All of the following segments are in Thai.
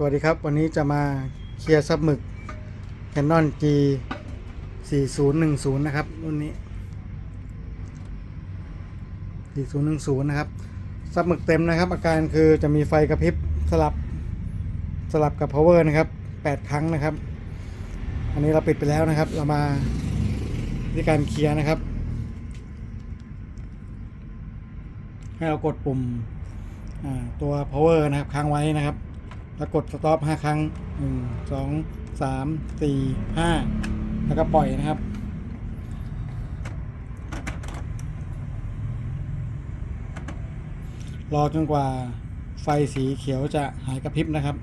สวัสดีครับ วันนี้จะมาเคลียร์ซับหมึก Canon G 4010 นะครับรุ่นนี้ 4010 นะครับ ซับหมึกเต็มนะครับ อาการคือจะมีไฟกระพริบสลับสลับกับ power นะครับ 8 ครั้งนะครับ อันนี้เราปิดไปแล้วนะครับ เรามาที่การเคลียร์นะครับ ให้เรากดปุ่มตัว power นะครับค้างไว้นะครับ แล้วกด stop 5ครั้ง 1 2 3 4 5 แล้วก็ปล่อยนะครับ รอจนกว่าไฟสีเขียวจะหายกระพริบนะครับ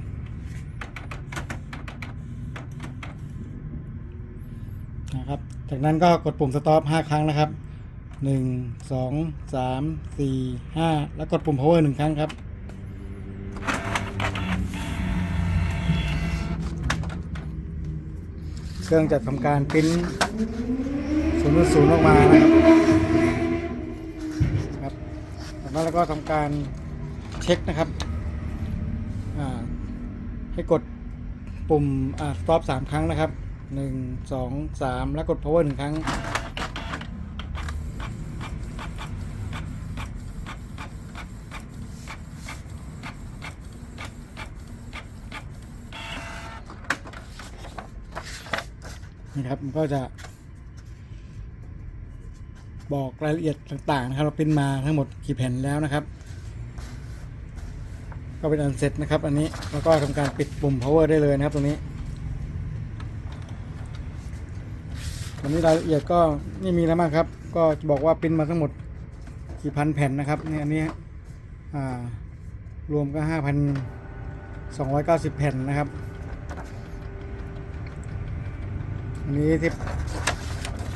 นะครับ จากนั้นก็กดปุ่ม stop 5ครั้งนะครับ 1 2 3 4 5 แล้วกดปุ่ม power 1 ครั้งครับ เครื่องจะทำการพิมพ์ศูนย์ศูนย์ออกมานะครับครับจากนั้นแล้วก็ทำการเช็คนะครับให้กดปุ่มอ่า stop สามครั้งนะครับหนึ่งสองสามแล้วกด power หนึ่งครั้ง นี่ครับมันก็จะ บอกรายละเอียดต่างๆ นะครับ เราปริ้นมาทั้งหมดกี่แผ่นแล้วนะครับ ก็เป็นอันเสร็จนะครับ อันนี้แล้วก็ทำการปิดปุ่ม power ได้เลยนะครับตรงนี้วันนี้รายละเอียดก็ไม่มีแล้วมากครับ ก็จะบอกว่าปริ้นมาทั้งหมดกี่พันแผ่นนะครับนี่อันนี้รวมก็ห้าพันสองร้อยเก้าสิบแผ่นนะครับ อันนี้ที่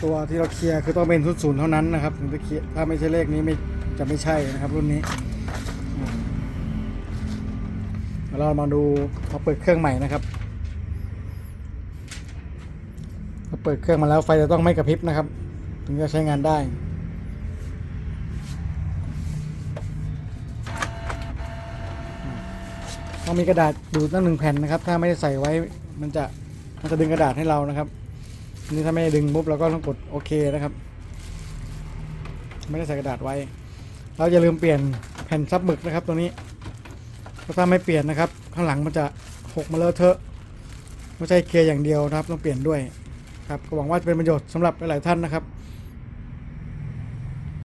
ตัวที่เราเคลียร์คือต้องเป็นศูนศูนย์เท่านั้นนะครับถึงจะเคลียร์ถ้าไม่ใช่เลขนี้ไม่จะไม่ใช่นะครับรุ่นนี้เรามาดูพอเปิดเครื่องใหม่นะครับพอเปิดเครื่องมาแล้วไฟจะต้องไม่กระพริบนะครับ ถึงจะใช้งานได้ต้องมีกระดาษดูดตั้งหนึ่งแผ่นนะครับ ถ้าไม่ได้ใส่ไว้มันจะมันจะดึงกระดาษให้เรานะครับ นี่ถ้าไม่ดึงปุ๊บเราก็ต้องกดโอเคนะครับ ไม่ได้ใส่กระดาษไว้ เราจะลืมเปลี่ยนแผ่นซับหมึกนะครับตัวนี้เพราะถ้าไม่เปลี่ยนนะครับ ข้างหลังมันจะหกมาเลอะเทอะไม่ใช่เคลียร์อย่างเดียวนะครับ ต้องเปลี่ยนด้วยครับก็หวังว่าจะเป็นประโยชน์สำหรับหลายๆท่านนะครับ